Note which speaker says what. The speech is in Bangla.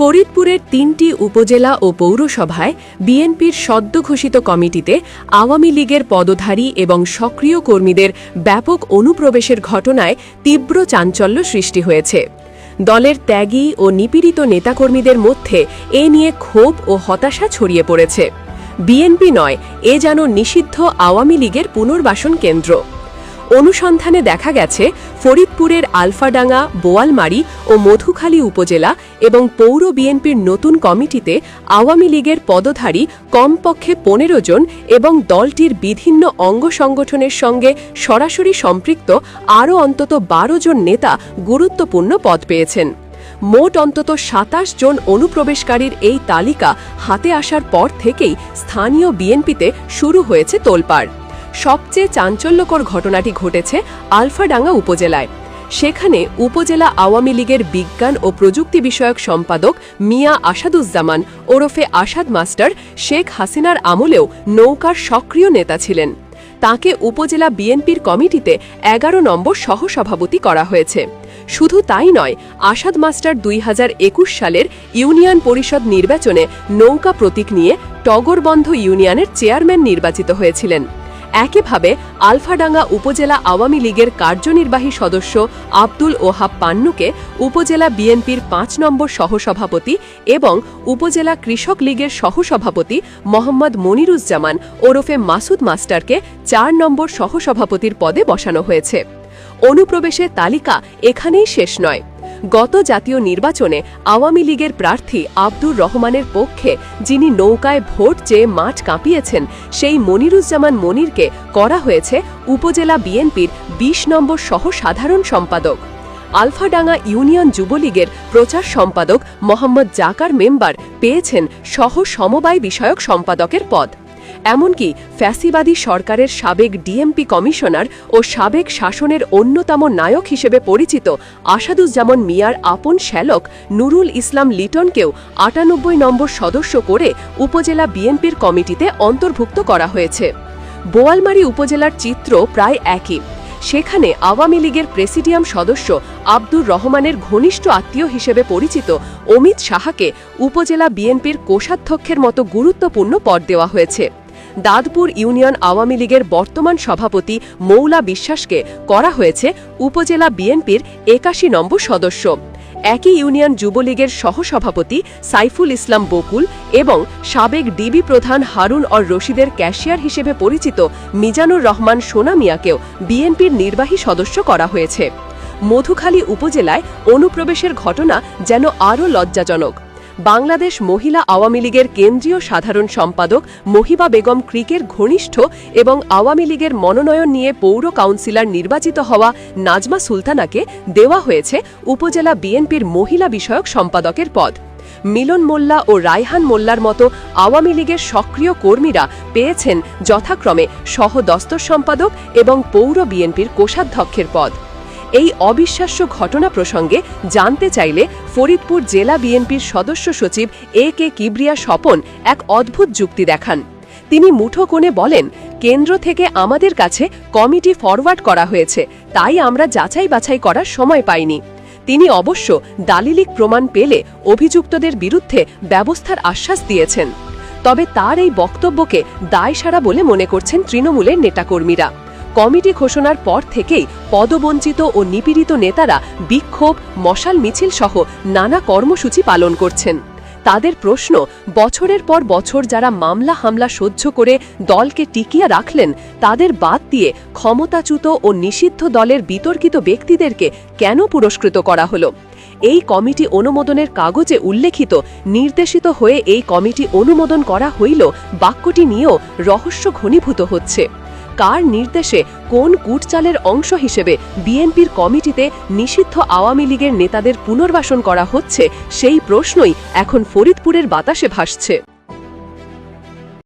Speaker 1: ফরিদপুরের তিনটি উপজেলা ও পৌরসভায় বিএনপির সদ্য ঘোষিত কমিটিতে আওয়ামী লীগের পদধারী এবং সক্রিয় কর্মীদের ব্যাপক অনুপ্রবেশের ঘটনায় তীব্র চাঞ্চল্য সৃষ্টি হয়েছে। দলের ত্যাগী ও নিপীড়িত নেতাকর্মীদের মধ্যে এ নিয়ে ক্ষোভ ও হতাশা ছড়িয়ে পড়েছে। বিএনপি নয়, এ যেন নিষিদ্ধ আওয়ামী লীগের পুনর্বাসন কেন্দ্র। অনুসন্ধানে দেখা গেছে, ফরিদপুরের আলফাডাঙ্গা, বোয়ালমারি ও মধুখালী উপজেলা এবং পৌর বিএনপির নতুন কমিটিতে আওয়ামী লীগের পদধারী কমপক্ষে পনেরো জন এবং দলটির বিভিন্ন অঙ্গ সংগঠনের সঙ্গে সরাসরি সম্পৃক্ত আরও অন্তত বারো জন নেতা গুরুত্বপূর্ণ পদ পেয়েছেন। মোট অন্তত সাতাশ জন অনুপ্রবেশকারীর এই তালিকা হাতে আসার পর থেকেই স্থানীয় বিএনপিতে শুরু হয়েছে তোলপাড়। সবচেয়ে চাঞ্চল্যকর ঘটনাটি ঘটেছে আলফাডাঙ্গা উপজেলায়। সেখানে উপজেলা আওয়ামী লীগের বিজ্ঞান ও প্রযুক্তি বিষয়ক সম্পাদক মিয়া আসাদুজ্জামান ওরফে আসাদ মাস্টার শেখ হাসিনার আমলেও নৌকার সক্রিয় নেতা ছিলেন। তাকে উপজেলা বিএনপির কমিটিতে এগারো নম্বর সহসভাপতি করা হয়েছে। শুধু তাই নয়, আসাদ মাস্টার দুই হাজার একুশ সালের ইউনিয়ন পরিষদ নির্বাচনে নৌকা প্রতীক নিয়ে টগরবন্ধ ইউনিয়নের চেয়ারম্যান নির্বাচিত হয়েছিলেন। একইভাবে আলফাডাঙ্গা উপজেলা আওয়ামী লীগের কার্যনির্বাহী সদস্য আব্দুল ওহাব পান্নুকে উপজেলা বিএনপির পাঁচ নম্বর সহসভাপতি এবং উপজেলা কৃষক লীগের সহসভাপতি মোহাম্মদ মনিরুজ্জামান ওরফে মাসুদ মাস্টারকে চার নম্বর সহসভাপতির পদে বসানো হয়েছে। অনুপ্রবেশের তালিকা এখানেই শেষ নয়। গত জাতীয় নির্বাচনে আওয়ামী লীগের প্রার্থী আব্দুর রহমানের পক্ষে যিনি নৌকায় ভোট চেয়ে মাঠ কাঁপিয়েছেন, সেই মনিরুজ্জামান মনিরকে করা হয়েছে উপজেলা বিএনপির ২০ নম্বর সহ সাধারণ সম্পাদক। আলফাডাঙ্গা ইউনিয়ন যুবলীগের প্রচার সম্পাদক মোহাম্মদ জাকার মেম্বার পেয়েছেন সহ সমবায় বিষয়ক সম্পাদকের পদ। এমনকি ফ্যাসিবাদী সরকারের সাবেক ডিএমপি কমিশনার ও সাবেক শাসনের অন্যতম নায়ক হিসেবে পরিচিত আসাদুজ্জামান মিয়ার আপন শ্যালক নুরুল ইসলাম লিটনকেও আটানব্বই নম্বর সদস্য করে উপজেলা বিএনপির কমিটিতে অন্তর্ভুক্ত করা হয়েছে। বোয়ালমারী উপজেলার চিত্র প্রায় একই। সেখানে আওয়ামী লীগের প্রেসিডিয়াম সদস্য আব্দুর রহমানের ঘনিষ্ঠ আত্মীয় হিসেবে পরিচিত অমিত সাহাকে উপজেলা বিএনপির কোষাধ্যক্ষের মতো গুরুত্বপূর্ণ পদ দেওয়া হয়েছে। দাদপুর ইউনিয়ন আওয়ামী লীগের বর্তমান সভাপতি মৌলা বিশ্বাসকে করা হয়েছে উপজেলা বিএনপির একাশি নম্বর সদস্য। একই ইউনিয়ন যুবলীগের সহসভাপতি সাইফুল ইসলাম বকুল এবং সাবেক ডিবি প্রধান হারুন অর রশিদের ক্যাশিয়ার হিসেবে পরিচিত মিজানুর রহমান সোনা মিয়াকেও বিএনপির নির্বাহী সদস্য করা হয়েছে। মধুখালী উপজেলায় অনুপ্রবেশের ঘটনা যেন আরও লজ্জাজনক। বাংলাদেশ মহিলা আওয়ামী লীগের কেন্দ্রীয় সাধারণ সম্পাদক মহিবা বেগম ক্রিকের ঘনিষ্ঠ এবং আওয়ামী লীগের মনোনয়ন নিয়ে পৌর কাউন্সিলর নির্বাচিত হওয়া নাজমা সুলতানাকে দেওয়া হয়েছে উপজেলা বিএনপির মহিলা বিষয়ক সম্পাদকের পদ। মিলন মোল্লা ও রায়হান মোল্লার মতো আওয়ামী লীগের সক্রিয় কর্মীরা পেয়েছেন যথাক্রমে সহ দস্তর সম্পাদক এবং পৌর বিএনপির কোষাধ্যক্ষের পদ। এই অবিশ্বাস্য ঘটনা প্রসঙ্গে জানতে চাইলে ফরিদপুর জেলা বিএনপির সদস্য সচিব এ কে কিবরিয়া স্বপন এক অদ্ভুত যুক্তি দেখান। তিনি মুঠো কোণে বলেন, কেন্দ্র থেকে আমাদের কাছে কমিটি ফরওয়ার্ড করা হয়েছে, তাই আমরা যাচাই বাছাই করার সময় পাইনি। তিনি অবশ্য দালিলিক প্রমাণ পেলে অভিযুক্তদের বিরুদ্ধে ব্যবস্থার আশ্বাস দিয়েছেন। তবে তার এই বক্তব্যকে দায়সারা বলে মনে করছেন তৃণমূলের নেতাকর্মীরা। কমিটি ঘোষণার পর থেকেই পদবঞ্চিত ও নিপীড়িত নেতারা বিক্ষোভ, মশাল মিছিল সহ নানা কর্মসূচি পালন করছেন। তাদের প্রশ্ন, বছরের পর বছর যারা মামলা হামলা সহ্য করে দলকে টিকিয়ে রাখলেন, তাদের বাদ দিয়ে ক্ষমতাচ্যুত ও নিষিদ্ধ দলের বিতর্কিত ব্যক্তিদেরকে কেন পুরস্কৃত করা হলো? এই কমিটি অনুমোদনের কাগজে উল্লেখিত, নির্দেশিত হয়ে এই কমিটি অনুমোদন করা হইল বাক্যটি নিয়েও রহস্য ঘনীভূত হচ্ছে। কার নির্দেশে কোন কুটচালের অংশ হিসেবে বিএনপির কমিটিতে নিষিদ্ধ আওয়ামী লীগের নেতাদের পুনর্বাসন করা হচ্ছে, সেই প্রশ্নই এখন ফরিদপুরের বাতাসে ভাসছে।